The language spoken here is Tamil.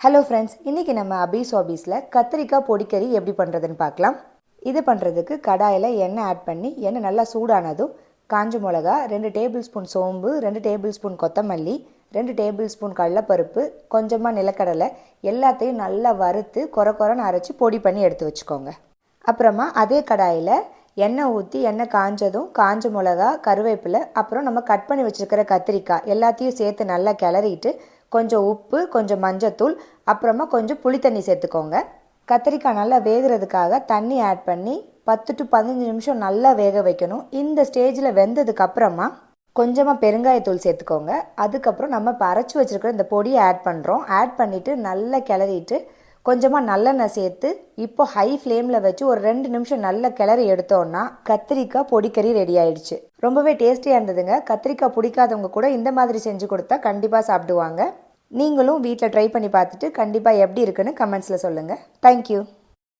ஹலோ ஃப்ரெண்ட்ஸ் இன்றைக்கி நம்ம அபீஸ் ஆபீஸில் கத்திரிக்காய் பொடிக்கறி எப்படி பண்ணுறதுன்னு பார்க்கலாம். இது பண்ணுறதுக்கு கடாயில் எண்ணெய் ஆட் பண்ணி எண்ணெய் நல்லா சூடானதும் காஞ்ச மிளகா ரெண்டு டேபிள் ஸ்பூன் சோம்பு ரெண்டு டேபிள் ஸ்பூன் கொத்தமல்லி ரெண்டு டேபிள் ஸ்பூன் கடலப்பருப்பு கொஞ்சமாக நிலக்கடலை எல்லாத்தையும் நல்லா வறுத்து கொர குறைன்னு அரைச்சி பொடி பண்ணி எடுத்து வச்சுக்கோங்க. அப்புறமா அதே கடாயில் எண்ணெய் ஊற்றி எண்ணெய் காஞ்சதும் காஞ்ச மிளகா கருவேப்பிலை அப்புறம் நம்ம கட் பண்ணி வச்சுருக்கிற கத்திரிக்காய் எல்லாத்தையும் சேர்த்து நல்லா கிளறிட்டு கொஞ்சம் உப்பு கொஞ்சம் மஞ்சத்தூள் அப்புறமா கொஞ்சம் புளித்தண்ணி சேர்த்துக்கோங்க. கத்திரிக்காய் நல்லா வேகிறதுக்காக தண்ணி ஆட் பண்ணி பத்து டு பதினஞ்சு நிமிஷம் நல்லா வேக வைக்கணும். இந்த ஸ்டேஜில் வெந்ததுக்கப்புறமா கொஞ்சமாக பெருங்காயத்தூள் சேர்த்துக்கோங்க. அதுக்கப்புறம் நம்ம இப்போ அரைச்சி வச்சுருக்கிற இந்த பொடியை ஆட் பண்ணுறோம் ஆட் பண்ணிவிட்டு நல்லா கிளறிட்டு கொஞ்சமாக நல்லெண்ணெய் சேர்த்து இப்போ ஹை ஃப்ளேமில் வச்சு ஒரு ரெண்டு நிமிஷம் நல்லா கிளறி எடுத்தோன்னா கத்திரிக்காய் பொடிக்கறி ரெடி ஆயிடுச்சு. ரொம்பவே டேஸ்டியாக இருந்ததுங்க. கத்திரிக்காய் பிடிக்காதவங்க கூட இந்த மாதிரி செஞ்சு கொடுத்தா கண்டிப்பாக சாப்பிடுவாங்க. நீங்களும் வீட்டில் ட்ரை பண்ணி பார்த்துட்டு கண்டிப்பாக எப்படி இருக்குன்னு கமெண்ட்ஸில் சொல்லுங்கள் தேங்க்யூ